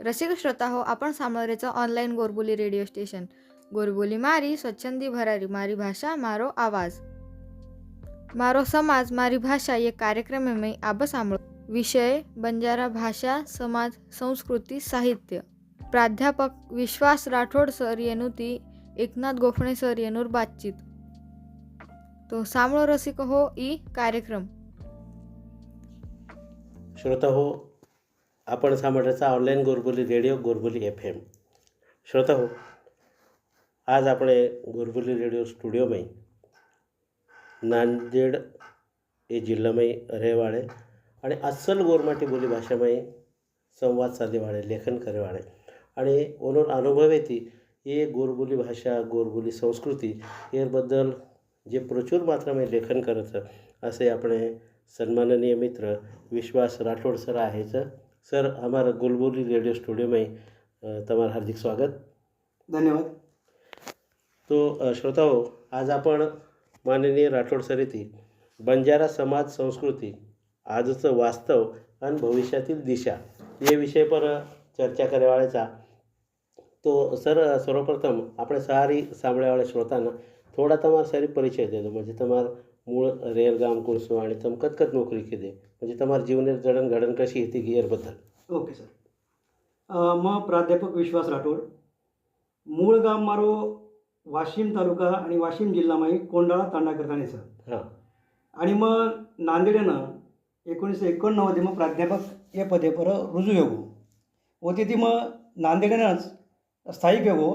रसिक श्रोता हो आपण सांभाळेचं online Gorboli radio station Gorboli मारी स्वच्छंदी भरारी मारी भाषा मारो आवाज. मारो समाज मारी भाषा ये कार्यक्रम में आब सांभळो विषय बंजारा भाषा समाज संस्कृती साहित्य. प्राध्यापक विश्वास राठोड सर येनुती एकनाथ गोफणे सर येनूर बातचीत. तो सांभळो रसिक हो ई कार्यक्रम. श्रोता हो आपण सांभाळायचा online Gorboli radio Gorboli FM M श्रोता हो आज आपण गोरबोली रेडिओ स्टुडिओमय नांदेड हे जिल्हामय रेवाळे आणि अस्सल गोरमाटी बोली भाषामय संवाद साधेवाळे लेखन करेवाळे आणि ओनोर अनुभव आहे ती हे गोरबोली भाषा गोरबोली संस्कृती याबद्दल जे प्रचूर मात्रामध्ये लेखन करत असे आपण सन्माननीय मित्र विश्वास राठोड सर आहेचं सर हमारा गोलबोली रेडियो स्टूडियो में तुम्हारा हार्दिक स्वागत। धन्यवाद। तो श्रोताओ आज आपण माननीय राठोड सरिती बंजारा समाज संस्कृती आजचं वास्तव आणि भविष्यातील दिशा ये विषय पर चर्चा करेवाळ्याचा तो सर सर्वप्रथम આપણે सारी સાંભળવાળા श्रोतांना थोडा તમારા सारी परिचय देतो म्हणजे તમારા मूळ રેર ગામ आणि અને नोकरी કદકદ म्हणजे કીધી म्हणजे जडण घडण कशी कशी ती गिअरबद्दल? Okay sir. म प्राध्यापक विश्वास राठोड. मूळ गाम मारो वाशिम तालुका आणि वाशिम जिल्हामाही कोंडाळा तांडाकरताने सर हां. आणि मग नांदेड्यानं एकोणीसशे एकोणनव्वदे मग प्राध्यापक या पदेपर रुजू येऊ व तिथे मग नांदेड्यानंच स्थायिक येऊ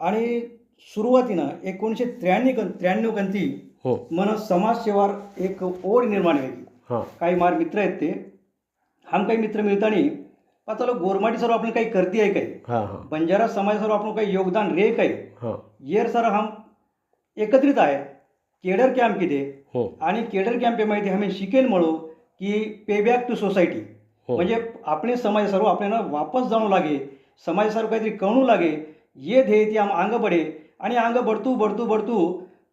आणि सुरुवातीनं एकोणीसशे त्र्याण्णव त्र्याण्णव कंती हो. मन समाजसेवार एक ओढ निर्माण हां. काही मार मित्र आहेत ते. हम काही मित्र मिळताना पाहता गोरमाटी सर्व आपण काही करती आहे काय हां हां. बंजारा समाज सर्व आपण काही योगदान रे काय हां. येर सर हम एकत्रित आहे. केडर कॅम्प किती हो. आणि केडर कॅम्प माहिती आम्ही शिकेल म्हणू की पे बॅक टू सोसायटी हो. म्हणजे आपले समाज सर्व आपल्याला वापस जाणू लागे समाज सर्व काहीतरी कळू लागे. ये ध्येय ती आम अंग बढे. आणि अंग बढतू बढतू बढतू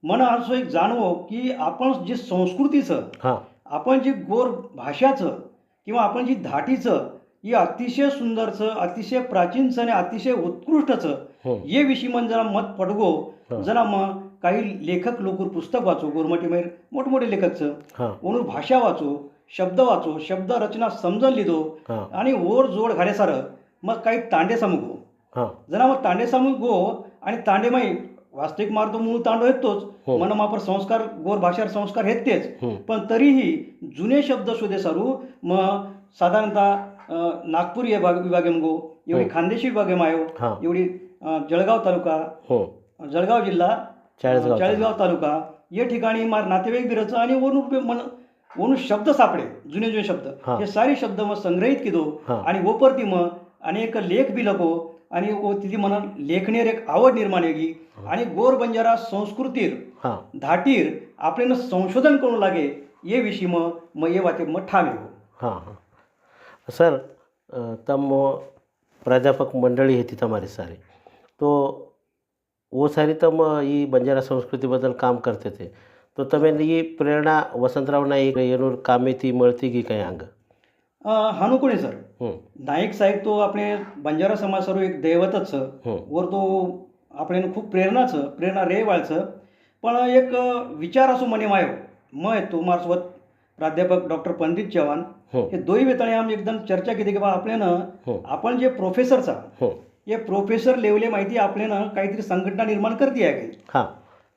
मन असं एक जाणवो की आपण जे संस्कृतीचं हां. आपण जी गोर भाषाचं किंवा आपण जी धाटीचं ही अतिशय सुंदरचं अतिशय प्राचीनचं आणि अतिशय उत्कृष्टचं हो. ये विषयी मन जरा मत पडगो. हां. जरा मग काही लेखक लोक पुस्तक वाचू गोरमाटी माहीर मोठमोठे लेखकचं. हां. म्हणून भाषा वाचू शब्द वाचू शब्द रचना समजून लिदो हां. आणि ओर जोड घाड्यासारं मग काही तांडे सामुगो. हां. जरा मग तांडे सामूक गो आणि तांडे माई वास्तविक मार्ग मूळ तांडो येतोच हो. मन मापर संस्कार गोर भाषार संस्कार हेत तेच हं. पण तरीही जुने शब्द शोधे सारू मग साधारणतः नागपूर या भाग विभागे मगो एवढी हो. खानदेशी विभागे मायो हां एवढी जळगाव तालुका हो जळगाव जिल्हा चाळीसगाव तालुका या ठिकाणी मार नातेवाईक बिरचं आणि वरून मन वरून शब्द सापडे जुने जुने शब्द हां. हे सारे शब्द मग संग्रहित हां. आणि वरती मग आणि एक लेख बी लको आणि वो तिथे म्हणा लेखणीर एक आवड निर्माण येगी. आणि गोर बंजारा संस्कृतीर हां. धाटीर आपल्याला संशोधन करू लागे ये विषयी मग मग ये वाते मग ठाम येऊ हाँ हाँ. सर तम प्राध्यापक मंडळी है थी तुम्हारी सारी. तो वो सारी तम ये बंजारा संस्कृति बदल काम करते थे. तो तमें ये प्रेरणा वसंतराव नाईक येनूर कामे ती मळती की काही अंग हानुकोणी सर? हं, नाईक साहेब तो आपले बंजारा समाज सर्व एक दैवतच हं, वर तो आपल्याला खूप प्रेरणाचं प्रेरणा रे पण एक विचार असो मने मायो. मग तो मार्सोबत प्राध्यापक डॉक्टर पंडित चव्हाण हं, हे दोन्ही वेताने आम्ही एकदम चर्चा केली की बा आपल्यानं आपण जे प्रोफेसरचा हं, प्रोफेसर लेवले माहिती आपल्यानं काहीतरी संघटना निर्माण करते आहे काही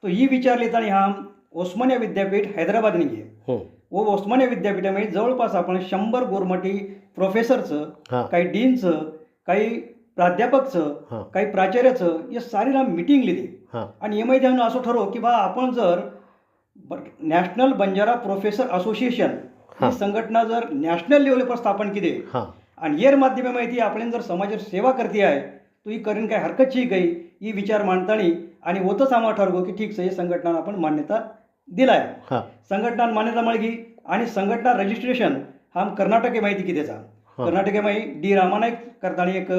तो ही विचार लेताना हा ओस्मानिया विद्यापीठ हैदराबाद घे. व ओस्मानिया विद्यापीठामध्ये जवळपास आपण शंभर गोरमटी प्रोफेसरचं काही डीनचं काही प्राध्यापकचं काही प्राचार्याचं या सारीला मिटिंग लिहिली आणि एम आय त्यानं असं ठरव की बा आपण जर नॅशनल बंजारा प्रोफेसर असोसिएशन हा. संघटना जर नॅशनल लेवलवर स्थापन केली आणि येर माध्यमे माहिती आपण जर समाजाची सेवा करते आहे तो ही करीन काय हरकतची काही. ही विचार मांडतानी आणि होतच आम्हाला ठरवू की ठीक हे संघटना आपण मान्यता दिलाय. हाँ. संघटना मान्यता मिळगी आणि संघटना रजिस्ट्रेशन हा कर्नाटक हे माहिती कितेचा हा. कर्नाटक हे माहिती डी रामानायक करताना एक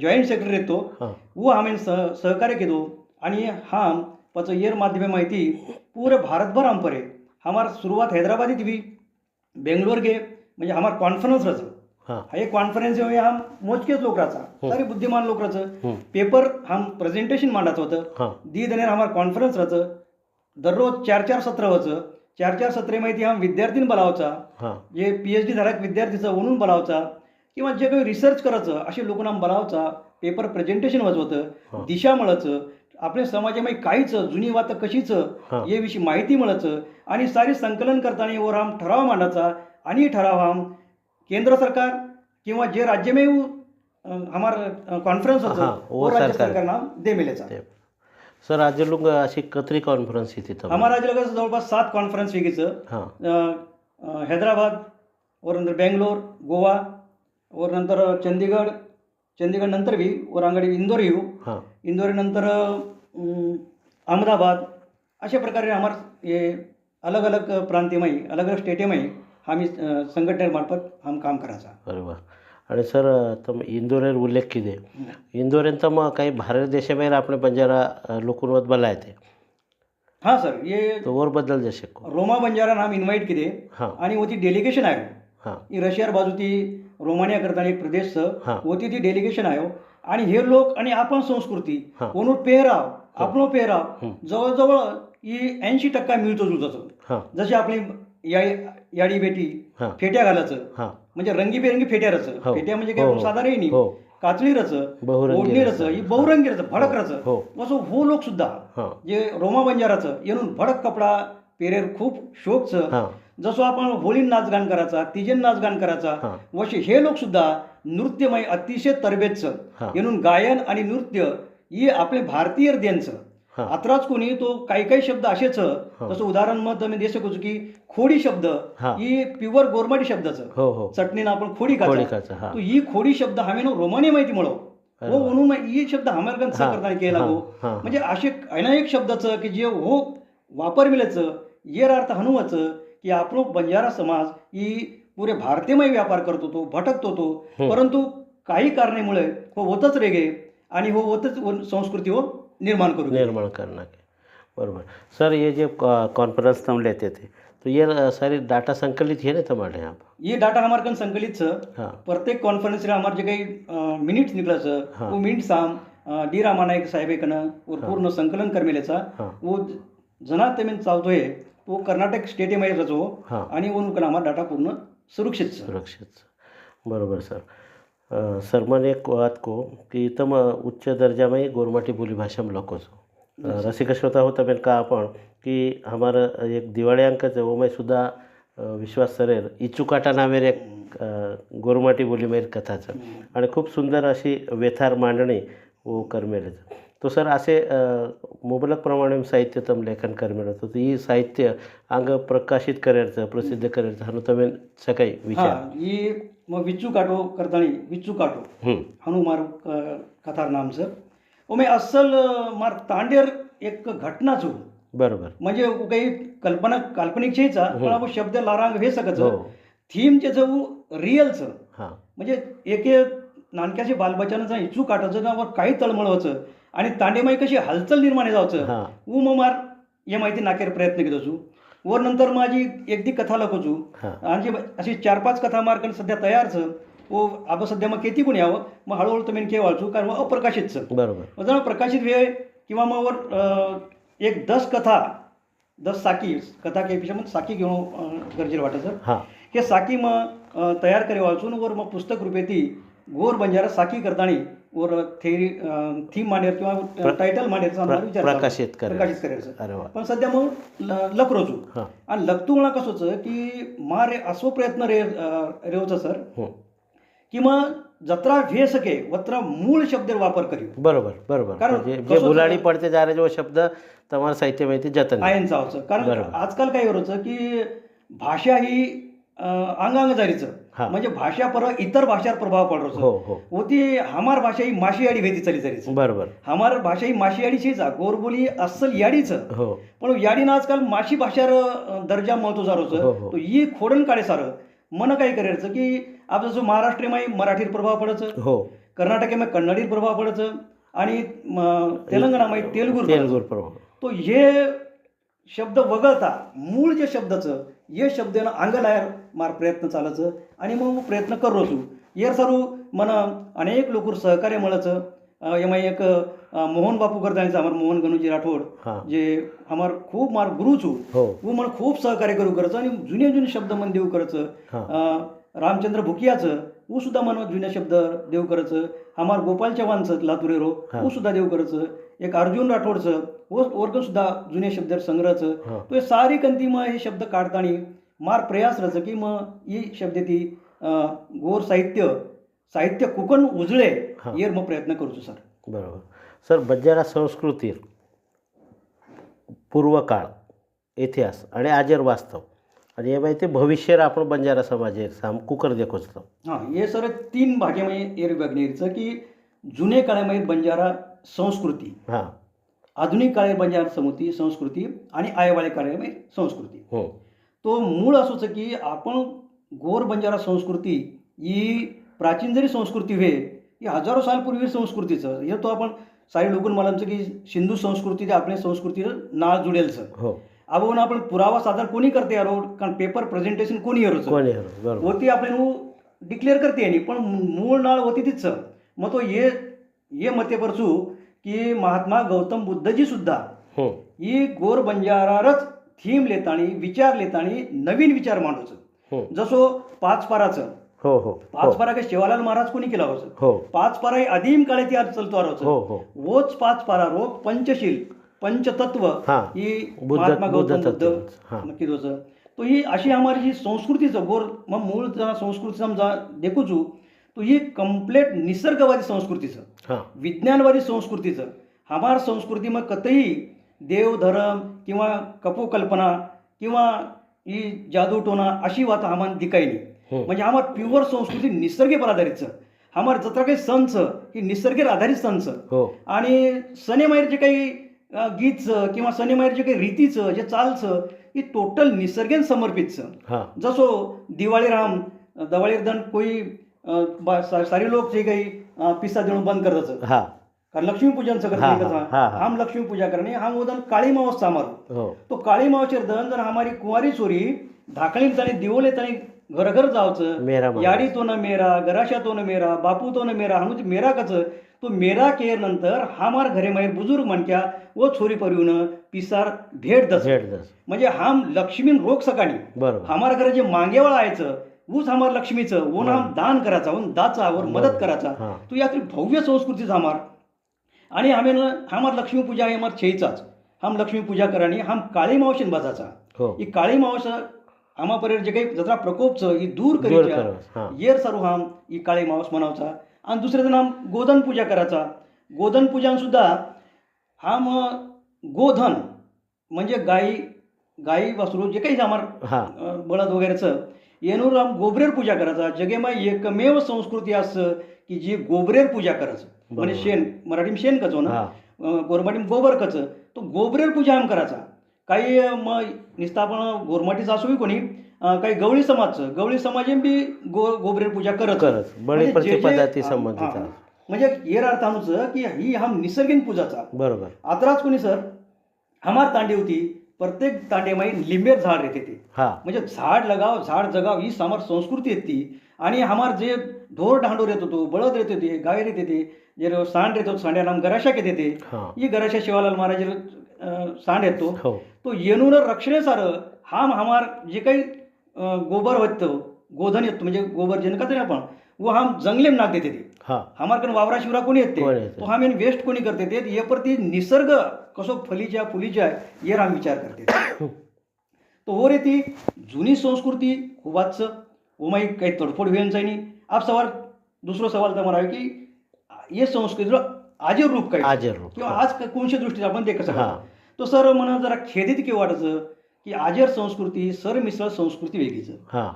जॉईंट सेक्रेटरी येतो. हाँ. वो आम्ही सह सहकार्य केलो. आणि हाम पाचं येर माध्यमे माहिती पूरे भारतभर हम परे हमार सुरुवात हैदराबादीत भी बेंगलोर गे म्हणजे हमार कॉन्फरन्स रच. हां. हा एक कॉन्फरन्स हा मोजकेच लोकांचा सारे बुद्धिमान लोकांचं हं. पेपर हम प्रेझेंटेशन मांडायचं होतं. हां. दी देणार आम्हाला कॉन्फरन्स राहतं दररोज चार चार सत्र व्हायचं. चार चार सत्रे माहिती हा विद्यार्थीन बोलावचा हां. जे पी एच डी धारक विद्यार्थीचं म्हणून बोलावचा किंवा जे काही रिसर्च करायचं असे लोकांना बोलावचा पेपर प्रेझेंटेशन हा. वाजवतं दिशा मिळायचं. आपल्या समाजामध्ये काहीच जुनी वातं कशीच हा. याविषयी माहिती मिळायचं. आणि सारी संकलन करताना वर आम ठराव मांडायचा. आणि ठराव आम केंद्र सरकार किंवा जे राज्य में हमारा कॉन्फरन्स होतं हाँ, वो राज्य सरकार. सरकारना दे मिलेचा ते. सर आज लोक अशी कतरी कॉन्फरन्स येते हमारा राज्य लगेच जवळपास सात कॉन्फरन्स वेगळीचं. हां. अ, हैदराबाद और नंतर बेंगलोर गोवा और नंतर चंदीगड चंदीगड नंतर भी और अंगडी इंदोर येऊ. हां. इंदोर नंतर अम, अहमदाबाद अशा प्रकारे आम्हाला हे अलग अलग प्रांतीयमाही अलग अलग स्टेटेमाही आम्ही अ, संघटनेमार्फत हम काम करायचा. अरे वा. आणि ಅದೇ ಸರ್ ತಮ್ಮ ಇಂದೋರೇರು ಉಲ್ಲೇಖಿದೆ तर मग काही भारत देशाबाहेर आपण बंजारा लोकून बला येते हां सर. ये तो और बदल जसे रोमा बंजारा नाम इन्व्हाइट केले हां. आणि होती डेलिगेशन आयो. हाँ. ही रशियार बाजू ती रोमानिया करता एक प्रदेश हाँ. होती ती डेलिगेशन आयो. आणि हे लोक आणि आपण संस्कृती कोणूर पेहराव आपलो पेहराव जवळजवळ ही ऐंशी टक्का मिळतो जुळतो जशी आपली या याडी बेटी हां. फेट्या घालायचं. हां. म्हणजे रंगीबेरंगी फेट्या रचं हो. फेट्या म्हणजे हो, काय? हो. साधारण नाही. हो. काचळी रचं बहुरंगी ओढणी रचं. रचं ही बहुरंगी रचं भडक रचं हो. असं हो लोक सुद्धा हां. जे रोमा बंजाराचं येऊन भडक कपडा पेरेर खूप शोकचं हां. जसं आपण होळीन नाचगान करायचा तिजेन नाचगान करायचा हां. वशे हे लोक सुद्धा नृत्यमय अतिशय तरबेजचं. हां. येणून गायन आणि नृत्य ही आपले भारतीय द्यांचं आत्राच कोणी तो काही काही शब्द असेच. जसं उदाहरण मग मी दे शकू की खोडी शब्द हां. प्युअर गोरमाटी शब्दाचं. हो हो. चटणीनं आपण खोडी खातो. हां. तो ही खोडी शब्द हामेन रोमानी माहिती मिळव हो वा. म्हणून ही शब्द हमारकन हां, करताना केला हां. म्हणजे असे अनेक शब्दाचं की जे हो वापर मिळायचं येर अर्थ हनुवाचं की आपलो बंजारा समाज ही पुरे भारतीयमय व्यापार करत होतो भटकत होतो. परंतु काही कारणामुळे हो होतच रेगे आणि हो होतच संस्कृती हो निर्माण करू निर्माण करना के बरोबर. सर ये जो कॉन्फ्रेंस तुम लेते थे तो ये सारी डाटा संकलित है ना तुम्हारे यहाँ पर ये डाटा हमारकन संकलित छ हाँ. प्रत्येक कॉन्फरन्सला हमारे जे काही मिनिट्स निकलाचं हां. वो मिनिट्स आम अ, डी रामानायक साहेबेकनं व पूर्ण संकलन करमेलेचा हां. वो जना तेमेन चावतोय तो कर्नाटक स्टेटमध्ये रचो हां. आणि उनुकन आम्हाला डाटा पूर्ण सुरक्षित छ. सुरक्षित बरोबर सर. अ, सर मन एक बात को कि तुम उच्च दर्जा में गोरमाटी बोली भाषा में लको छो रसिक श्रोता हो तमें कहा आपण कि हमारा एक दिवाळी अंक है वो मैं सुद्धा अ, विश्वास सरेर इचुकाटा नामेर एक गोरमाटी बोली में कथा छ आणि खूप सुंदर अशी वेथार मांडणी वो करमेले तो सर असे अ, मुबलक प्रमाणे साहित्य तम लेखन करमेलं तर ही साहित्य अंग प्रकाशित करायचं प्रसिद्ध करायचं તમે सकाळी विचार. हा ही मग विच्चू काटो करताणी विच्चू काटो. हं, हानू मार कथार नाम सर. ओमे अस्सल मार तांडेर एक घटना छू बरोबर. म्हणजे काही कल्पना काल्पनिक छेचा पण शब्द लारांग हे सकच हो. थीम जे जाऊ रिअलचं हां. म्हणजे एक एक नानक्याचे बालबच्चांचं इचू काटायचं ना वर काही तळमळवायचं आणि तांडेमाई कशी हालचाल निर्माण जावचं. ऊ मग मार हे माहिती नाकेर प्रयत्न केलो छू वर नंतर माझी एकदी कथा लखोचू आणि अशी चार पाच कथा मार्कन सध्या तयार छ ओ आपण सध्या मग केती कोण यावं? मग हळूहळू तुम्ही के वाचू कारण मग अप्रकाशित छ बरोबर जरा प्रकाशित वेळ किंवा मग वर एक दस कथा दस साकी कथा केपेक्षा मग साकी घेऊन अं, गरजेचं वाटायचं. हां. साकी मग तयार करे वाचून वर मग पुस्तक रूपे ती गोर बंजारा साकी करतानी वर थेरी थीम मांडेर किंवा टायटल मांडेरचा आम्हाला प्र- विचार. प्रकाशित करायचं. प्रकाशित करायचं पण सध्या मग लकरोचू आणि लकतू म्हणा कसोच की मा रे असो प्रयत्न रे रेवचं सर. हं. की मग जत्रा भे सके वत्रा मूळ शब्द वापर करी. बरोबर बरोबर. कारण म्हणजे जे बुलाडी पडते जा रहे जो शब्द तुम्हाला साहित्य माहिती जतन. आयन जावचं कारण. आजकाल काय होतं की भाषा ही अ, अंगांग जारीचं हां. म्हणजे भाषा पर इतर भाषार प्रभाव पडतो हो हो. होती हमार भाषा ही माशी याडी भेटी चली जारीच बरोबर. हमार भाषा ही माशी याडीचीच हा. गोरबोली अस्सल याडीच. हो. पण याडीनं आजकाल माशी भाषार अं, दर्जा महत्त्व जारोच हो, हो. तो ही खोडण काढे सारं मन काय करायचं की आपलं जो महाराष्ट्रीय मराठीर प्रभाव पडायचं. हो. कर्नाटकीय कन्नडीर प्रभाव पडायचं. आणि म, तेलंगणामध्ये तेलगूर तेलगूर प्रभाव. तो हे शब्द वगळता मूळ जे शब्दाचं ये ना अंग लायर मार प्रयत्न चालायचं आणि मग प्रयत्न करू असू सर्व मना अनेक लोक सहकार्य मिळायचं. एम एक मोहन बापू करता जाने मोहन गणूजी राठोड जे हमार खूप मार गुरु छू. हो। वो मन सहकार्य करू करायचं आणि जुने जुने शब्द मन देऊ करायचं. रामचंद्र भुकियाचं वो सुद्धा मन जुने शब्द देऊ करायचं. हमार गोपाल चव्हाणचं लातुरेरो वो सुद्धा देऊ करायचं. एक अर्जुन राठोडचं वर्ग सुद्धा जुने शब्द संग्रहचं. तो सारी कंती मग हे शब्द काढताना मार प्रयास रच की मग ही शब्द ती गोर साहित्य साहित्य कुकन उजळे हा. येर मग प्रयत्न करतो सर. बरोबर. सर बंजारा संस्कृतीर पूर्वकाळ इतिहास आणि आजर वास्तव. आणि हे माहिती भविष्यार आपण बंजारा समाजेर साम कुकर देखोच तो हां हे सर तीन भागेमध्ये एअर विभागणीचं की जुने काळामध्ये बंजारा संस्कृती हां. आधुनिक काळे बंजारा समुती संस्कृती आणि आयवाळे काळामध्ये संस्कृती. हो. तो मूळ असोच की आपण गोर बंजारा संस्कृती ही प्राचीन जरी संस्कृती वे ही हजारो साल पूर्वी संस्कृतीचं हे तो आपण सारे लोकून मला की सिंधू संस्कृती ते आपल्या संस्कृतीचं नाळ जुडेलचं. हो. आपण आपण पुरावा सादर कोणी करते यारो कारण पेपर प्रेझेंटेशन कोणी यारोचं कोणी हरो बरोबर. होती आपल्याला डिक्लेअर करते आणि पण मूळ नाळ होती तीच. मग तो ये ये मते परचू की महात्मा गौतम बुद्धजी सुद्धा हो. ही गोर बंजारारच थीम लेतानी विचार लेतानी नवीन विचार मांडूचं. हो. जसो पाच पाराचं हो हो. पाच पारा काही शिवालाल महाराज कोणी केला होतं? हो. पाच पारा ही आदिम काळे ती चलतो हो आरोचं हो वोच पाच पारा रो पंचशील पंचतत्व हां. ही महात्मा गौतम बुद्ध हां. होतं. तो ही अशी आम्हाला ही संस्कृतीचं गोर मग मूळ संस्कृती समजा देखूचू तो ही कम्प्लेट निसर्गवादी संस्कृतीचं. हां विज्ञानवादी संस्कृतीचं. हमार संस्कृती मग कतही देव धर्म किंवा कपोकल्पना किंवा ही जादूटोना अशी वात आम्हाला दिकाय नाही. हो. म्हणजे आम्हाला प्युअर संस्कृती निसर्गेवर आधारितचं. हमार जत्रा काही सणचं ही निसर्गेवर आधारित सणचं. हो. आणि सनेमायर जे काही गीतचं किंवा सनेमायर जे काही रीतीचं जे चालचं ही टोटल निसर्गेन समर्पितचं. जसो दिवाळीराम दिवाळीदन कोई अ, बा- सा- सारे लोक जे काही पिस्सा देणं बंद हां. कारण हा, करते हा, हा, हा. हम लक्ष्मी पूजा करणे हम उदन काळी मावस मारू हो. तो काळी मावशेर दन जर हमारी कुंवारी चोरी धाकळीन ताणी दिवले ताणी घर घर जावचं. याडी तो न मेरा गराशा तो न मेरा बापू तो न मेरा हांगूच मेरा कच तो मेरा केर नंतर हामार घरे मागीर बुजुर्ग म्हणक्या वो छोरी परिवन पिसार भेट दस. म्हणजे हाम लक्ष्मीन रोग सकाळी बरोबर. हमार घरे जे मागेवाळ आयचं ऊस हमार लक्ष्मीचं ओन हम दान करायचा ओन दाचा वर मदत करायचा. तो यात्री भव्य संस्कृतीचा हमार. आणि आम्ही हमार लक्ष्मी पूजा हे हमार छेचाच हम लक्ष्मी पूजा करानी हम काळी मावशीन बसाचा हो. ही काळी मावस आम्हा पर्यंत जे काही जत्रा प्रकोपचं ही दूर करीच्या हां. येर सर्व हाम ही काळी मावस म्हणावचा आणि दुसरे जण आम गोधन पूजा करायचा. गोधन पूजान सुद्धा हाम गोधन म्हणजे गाई गाई वासरू जे काही आम्हाला बळद वगैरेचं येणूर आम गोबरेर पूजा करायचा जगेमा एकमेव संस्कृती असं की जी गोबरेर पूजा करायचं. म्हणजे. शेण मराठीत शेण कचो ना? अ, गोरमाटीत गोबर कच. तो गोबरेर पूजा आम करायचा. काही मग नुसतं आपण गोरमाटीचं असोही कोणी काही गवळी समाजचं गवळी समाजेन बी गो गोबरेर पूजा करत. करत. म्हणजे. म्हणजे अर्थ आमचं की ही हा निसर्गीन पूजाचा. बरोबर. आतराच कोणी सर? हमार तांडी होती. प्रत्येक तांडेमाई लिंबेर झाड येते ते हां. म्हणजे झाड लगाव झाड जगाव ही हमार संस्कृती येते ती. आणि हमार जे ढोर ढांडोर येत होतो बळद येत होते गायर येत येते जे सांड येतो सांड्या नाम गराशाक येते ते हां. ही गराशा शिवालाल महाराज सांड येतो. हो. तो येणून रक्षणेसारं हाम हमार जे काही अं, गोबर होतं गोधन येतो म्हणजे गोबर जेन करते ना आपण व हम जंगलेम नाक देते ते हां. हमारकडे वावरा शिवरा कोणी येते कोणी येते. तो आम्ही वेस्ट कोणी करते ते ये परती निसर्ग कसो फलीच्या फुलीच्या येर आम्ही विचार करते तो वर येते जुनी संस्कृती खूपच ओमाई काही तडफोड होईन जाईनी आप सवाल दुसरो सवाल तर आहे की ये संस्कृतीला आजर रूप काय? आजर रूप. किंवा आज क- कोणत्या दृष्टीने आपण ते कसं हां? तो सर म्हणा जरा खेदित केव्हा वाटायचं की आजर संस्कृती सर मिसळ संस्कृती वेगळीचं. हां.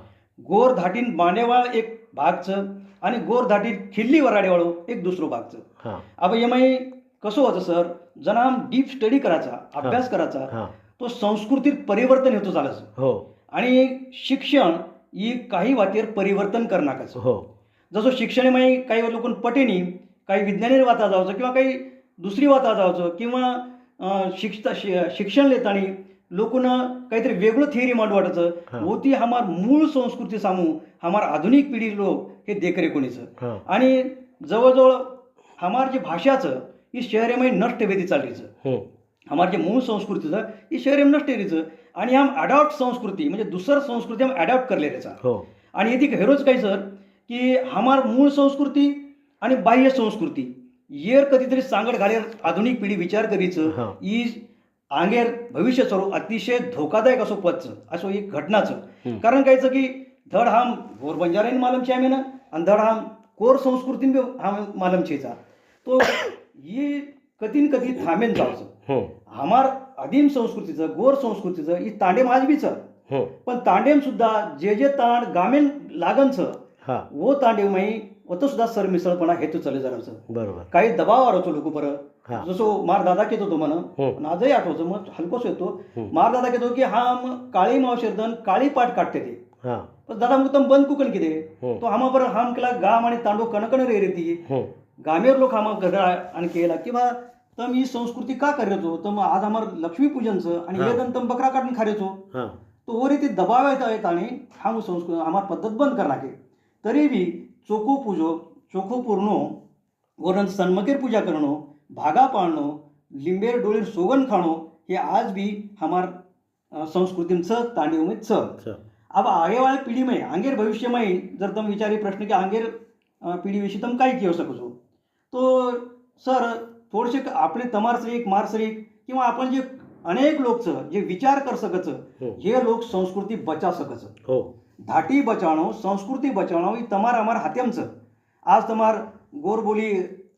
गोर धाटीन बांडेवाळ एक भागचं आणि गोर धाटीन खिल्ली वराडेवाळो एक दुसरो भागचं. हां. अब एमाई कसं होतं सर? जणा डीप स्टडी करायचा अभ्यास करायचा. हां. तो संस्कृतीत परिवर्तन येतो चालायचं हो. आणि शिक्षण ही काही वातेर परिवर्तन करण्याचं हो. जसं शिक्षणामध्ये काही लोक पटेनी काही विज्ञानी वाता जावचं किंवा काही दुसरी वाता जावचं किंवा शिक्षता शिक्षण लेतानी लोकून काहीतरी वेगळं थिअरी मांड. वाटायचं. होती हमार मूळ संस्कृती सामू हमार आधुनिक पिढी लोक हे देखरेखोणीचं हां. आणि जवळजवळ हमार जी भाषाचं ही शहरेमध्ये नष्ट वेदी चाललीचं. हं. हमार जे मूळ संस्कृतीचं ही शहरे वेदीचं आणि हम अडॉप्ट संस्कृती म्हणजे दुसरं संस्कृती हम अडॉप्ट करले त्याचा हो. आणि येथे हेरोच काय सर की हमार मूळ संस्कृती आणि बाह्य संस्कृती येर कधीतरी सांगड घालेर आधुनिक पिढी विचार हा. करीचं ई आंगेर भविष्य स्वरूप अतिशय धोकादायक असो पदचं असो एक घटनाचं. हं. कारण कायचं की धड हाम गोर बंजाराईन मालमची आम्ही ना आणि धड हाम कोर संस्कृतीन बी हाम मालमचीचा. तो ही कधीन कधी थांबेन जावचं हो. हमार आदिम संस्कृतीचं गोर संस्कृतीचं ही तांडे माझबीचं हो. पण तांडेम सुद्धा जे जे ताण गामेन लागनचं हां. वो तांडेव माई तो सुद्धा सरमिसळपणा हेतू चालू जाण्याचं बरोबर. काही दबाव आरोचो लोक हा. जसो मार दादा केतो तो म्हणा हो. आजही आठवतो मग हलकोच येतो. हं. मार दादा केतो की हा काळी मावशेरदन काळी पाट काढते ते. हां. पण दादा मग तम बंद कुकन किती हो. तो हामा बरं हाम केला गाम आणि तांडो कणकण रे रे ती. हो. गामेर लोक हामा गदळ आणि केला किंवा तम ही संस्कृती का करतो तम आज आम्हाला लक्ष्मीपूजनचं आणि हा. हे दन तम बकरा काढून खारेचो. हां. तो वरी ती दबाव येत आणि हा संस्कृत आम्हाला पद्धत बंद करणार के तरी बी चोखो पूजो चोखो पूर्णो वरण सन्मकेर पूजा करणं भागा पाळणं लिंबेर डोळेर सोगन खाणं हे आज बी हमार अ, संस्कृतींचं तांडव च अब आगे वाले पिढी में आंगेर भविष्य में जर तुम विचारी प्रश्न की आंगेर अ, पिढी विषयी तुम काय घेऊ शकतो तो सर थोडेसे आपले तमारसरीक मारसरीक किंवा आपण जे अनेक लोकचं जे विचार कर सकच हो. हे लोक संस्कृती बचा सकच. हो. धाटी बचावणं संस्कृती बचावणं ही तमार आमार हात्यामचं आज तमार गोरबोली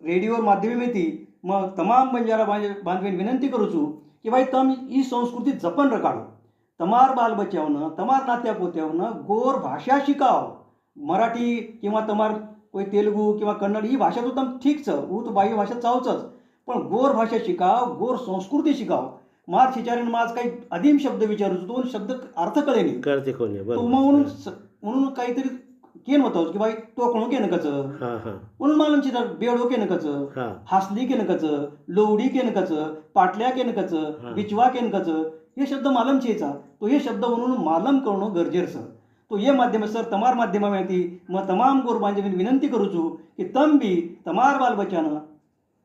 रेडिओवर माध्यमेती मग तमाम बंजारा बांध- बांधवीन विनंती करूचू की भाई तम ही संस्कृती जपन रकाडो तमार बाल बचावणं तमार नात्या पोत्यावनं गोर भाषा शिकाव. मराठी किंवा तमार कोई तेलुगू किंवा कन्नड ही भाषा तो ठीकच. ऊ तो बाह्य भाषा चावचंच पण गोर भाषा शिकाव गोर संस्कृती शिकाव. मार शिचारीन माझ काही आदिम शब्द विचारू दोन शब्द अर्थ कळे नाही म्हणून म्हणून काहीतरी केन होतं की बाई तो कोण केन कच? म्हणून मला चित्र बेडो केन कच? हां. हासली केन कच? लोवडी केन कच? पाटल्या केन कच. बिचवा केन कच? हे शब्द मालम चेचा तो हे शब्द म्हणून मालम करणं गरजेचं. तो हे माध्यम सर तमार माध्यमा माहिती मग तमाम गोर बांधवीन विनंती करूचू की तम बी तमार बाल बचानं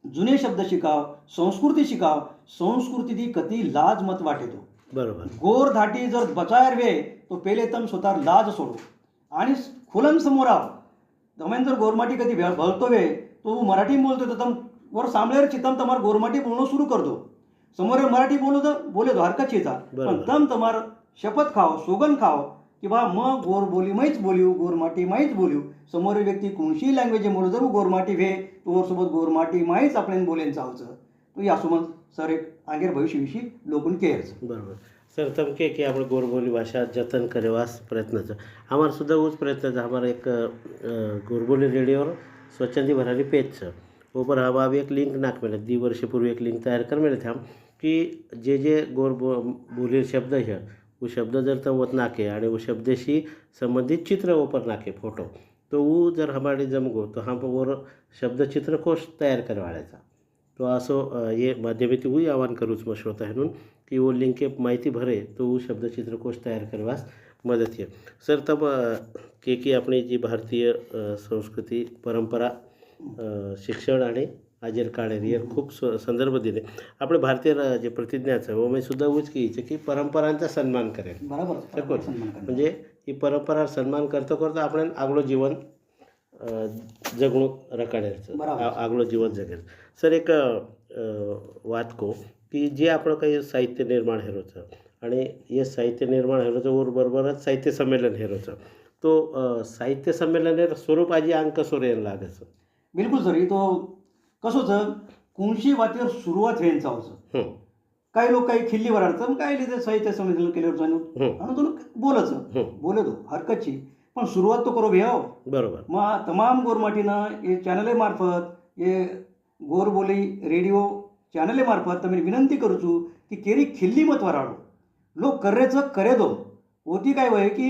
जुने शब्द शिकाव संस्कृती शिकाव संस्कृती ती कधी लाज मत वाटेतो बरोबर गोर धाटी जर बचायर वे तो पेले तम स्वतः लाज सोडो आणि खुलम समोर आव તમે जर गोरमाटी कधी भे- भळतो वे तो मराठी बोलतो तर तम वर सांभळेर चितम તમાર गोरमाटी बोलणं सुरू करतो समोर मराठी बोलो तर बोले तो हरकत चेचा पण बरोबर. तम તમાર शपथ खाव सोगन खाव की म मग गोर माहीत बोलू गोरमाटीमाहीच बोलू समोर व्यक्ती कोणशीही लँग्वेज मोड जर गोरमाटी व्हे. तुवरसोबत गोरमाटी माहीच आपल्याला बोलेन चालचं. तो या सर एक आगेर भविष्यविषयी लोकून केअर्स बरोबर. सर तम के आपण गोरबोली भाषा जतन करेवास प्रयत्नाचं. आम्हाला सुद्धा उच प्रयत्न आम्हाला एक गोरबोली रेडिओवर स्वच्छंदी भरारी पेज छ ऊपर हा बाब एक लिंक नाक मिले. दी वर्षपूर्वी एक लिंक तयार कर मिले थे की जे जे गोर बो बोली शब्द है उ शब्द जर तो वत नाके आणि वो शब्देशी संबंधित चित्र ऊपर नाके फोटो। तो ऊ जर हमारे जमगो तो हम वर शब्द चित्रकोश तयार करवायचा तो असो ये माध्यमेती हुई आवाहन करूच मग श्रोता म्हणून की वो लिंक माहिती भरे तो वो शब्दचित्रकोश तयार करवास मदत आहे सर तब के की आपली जी भारतीय संस्कृती परंपरा शिक्षण आणि आजेर काळेर हे खूप स- संदर्भ दिले आपले भारतीय र- जे प्रतिज्ञाचं व मी सुद्धा उच की इच्छा की परंपरांचा सन्मान करेल बरोबर बिलकुल. सन्मान करणं. म्हणजे ही परंपरा सन्मान करता करता आपण आगळं जीवन अ, जगणूक रकाड्याचं बरोबर. आ- आगळं जीवन जगेल सर एक अ, વાત કહું की जे આપણं काही साहित्य निर्माण हेरोचं आणि हे साहित्य निर्माण हेरोचं बरोबरच साहित्य संमेलन हेरोचं तो अ, साहित्य संमेलन स्वरूप आजी अंक कसो रेन लागायचं बिलकुल सर ही कसं होतं? कुंशी वातीवर सुरुवात व्हायचा चावचं काही लोक काही खिल्लीवर मग काही लिहिते साहित्य संमेलन केल्यावर जाणून आणि तो बोलायचं. बोलतो हरकतची. पण सुरुवात तो करो भेव बरोबर. मग तमाम गोरमाटीनं हे चॅनले मार्फत हे गोरबोली रेडिओ चॅनले मार्फत तुम्ही विनंती करूचो की केरी खिल्ली मत वराडो. लोक करेचं करे दो होती काय वय की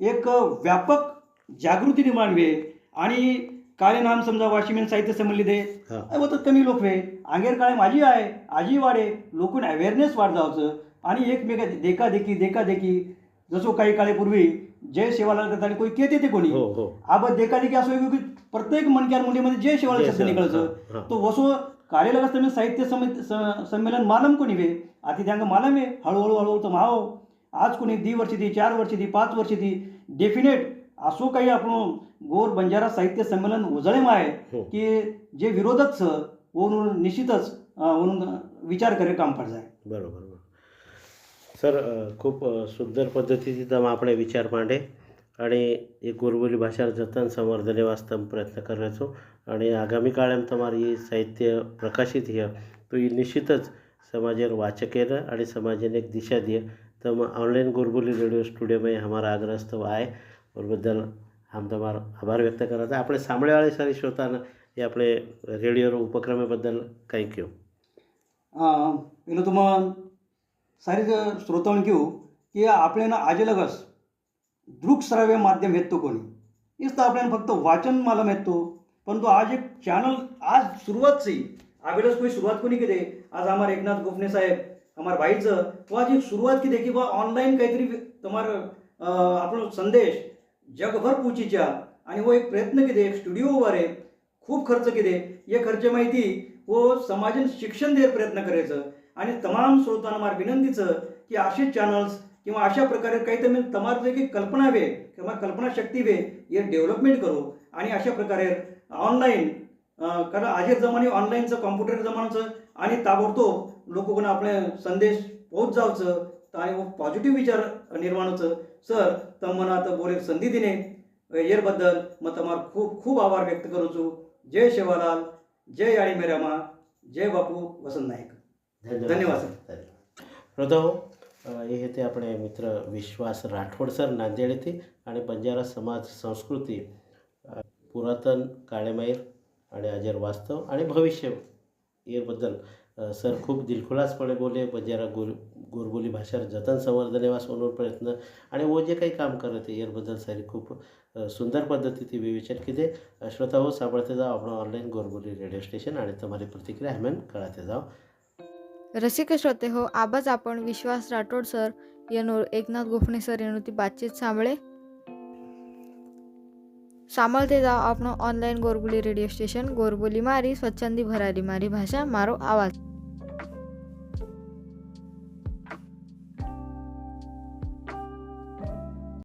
एक व्यापक जागृती निर्माण वे आणि काळे नाम समजा वाशिमेन साहित्य संमेलन दे. हां. अरे तर कमी लोक वे. आंगेर काळे माझी आहे आजी वाडे. लोकून अवेअरनेस वाढ जावचं आणि एकमेका देखा देखी देखा देखी. जसो काही काळेपूर्वी जय शिवालाल करता आणि कोणी केते ते कोणी? हो हो. आबा देखाली की असं वेगवेगळी प्रत्येक मनक्यार मुंडीमध्ये जय शिवालाल जय शब्द शिवालाल, निघायचं हां, हां. तो वसो कार्यालय तुम्ही साहित्य समित स- संमेलन मालम कोणी वे? आधी त्यांना मालम आहे हळूहळू हळूहळू तर हाव आज कोणी दी वर्षी दी चार वर्षी दी पाच वर्षी दी. डेफिनेट असो काही आपण गोर बंजारा साहित्य संमेलन उजळे आहे हो. की जे विरोधच वरून निश्चितच वरून विचार करे काम पड जाय. बरोबर सर खूप सुंदर पद्धतीचे तर आपले विचार मांडे आणि एक गोरबोली भाषा जतन संवर्धने वास्तव प्रयत्न करण्याचो आणि आगामी काळात तर मला साहित्य प्रकाशित हे तो ही निश्चितच समाजावर वाचक येणं आणि समाजाने एक दिशा दिय. तर मग ऑनलाईन गोरबोली रेडिओ स्टुडिओमध्ये हमारा आग्रस्त आहे. બદલ આમ તમારો આભાર વ્યક્ત કરાતા આપણે સાંભળેવાળી સારી શ્રોતાને એ આપણે રેડિયો ઉપક્રમે બદલ કંઈ કહ્યું अं, पहिलं तुम्हाला सारी श्रोतावण घेऊ की आपल्याला आजेलगस दृक श्राव्य माध्यम येतो कोणी हेच तर आपल्याला फक्त वाचन मला येतो परंतु आज एक चॅनल आज सुरुवात सी आवेळेस कोणी सुरुवात कोणी केली आज आम्हाला एकनाथ गोपने साहेब हमार भाईचं तो आज एक सुरुवात केली की बा ऑनलाईन काहीतरी तुम्हाला आपण संदेश जगभर पोचीच्या आणि व एक प्रयत्न केले एक स्टुडिओ उभार आहे खूप खर्च केले हे खर्च माहिती व समाजान शिक्षण दे प्रयत्न करायचं आणि तमाम श्रोतांना मार विनंतीचं की असे चॅनल्स किंवा अशा प्रकारे काहीतरी तमार जे की कल्पना वे किंवा कल्पनाशक्ती वे हे डेव्हलपमेंट करू. आणि अशा प्रकारे ऑनलाईन कारण आजच्या जमाने ऑनलाईनचं कॉम्प्युटर जमानाचं आणि ताबडतोब लोकांना आपले संदेश पोहोच जावचं आणि पॉझिटिव्ह विचार निर्माण होतं. सर तर मला आता बोरेक संधी दिने. येरबद्दल मग तुम्हाला खूप खूप आभार व्यक्त करूचो जय शेवालाल जय आणी मेरामा जय बापू वसंत नाईक. धन्यवाद. सर. हृदय हे होते आपले मित्र विश्वास राठोड सर नांदेड येथे आणि बंजारा समाज संस्कृती पुरातन काळेमाईर आणि अजर वास्तव आणि भविष्य येरबद्दल सर खूप दिलखुलासपणे बोले बंजारा गोर गोरबोली भाषा जतन संवर्धन एव्हा सोनवर प्रयत्न. आणि व जे काही काम करत आहे याबद्दल सर खूप सुंदर पद्धतीने विवेचन केले. श्रोता हो सांभाळते जाव आपण ऑनलाईन गोरबोली रेडिओ स्टेशन आणि तुम्हाला प्रतिक्रिया हमेन कळाते जाव. रसिक श्रोते हो आबाज आपण विश्वास राठोड सर येणूर एकनाथ गोफणे सर येणूर ती बातचीत सांभाळे सांभाळते जाव आपण online Gorboli radio station Gorboli मारी स्वच्छंदी भरारी मारी भाषा मारो आवाज.